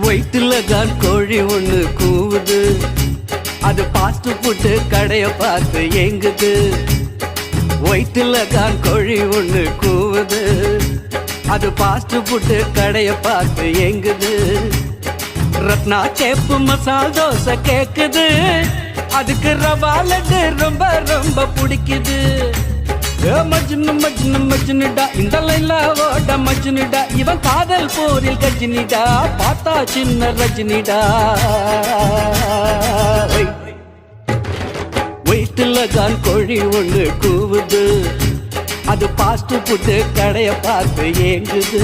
வயிற்றுல தான் கோழி ஒண்ணு கூவுது. அது பாஸ்ட் ஃபுட்டு கடைய பார்த்து ஏங்குது. வயிற்றுல தான் கோழி ஒண்ணு கூவுது. அது பாஸ்ட் ஃபுட்டு கடைய பார்த்து ஏங்குது. ரத்னா சேப்பு மசால் தோசை கேக்குது. அதுக்கு ரவா லட்டு ரொம்ப ரொம்ப பிடிக்குது. மஜ்னு மஜ்னு மஜ்னுடா இந்த லைன்ல ஓட மஜ்னுடா இவன் காதல் போரில் கஜினிடா பார்த்தா சின்ன ரஜினிடா. வயிற்றுல தான் கோழி ஒண்ணு கூவுது. அது பாஸ்ட் புட்டு கடைய பார்த்து ஏங்குது.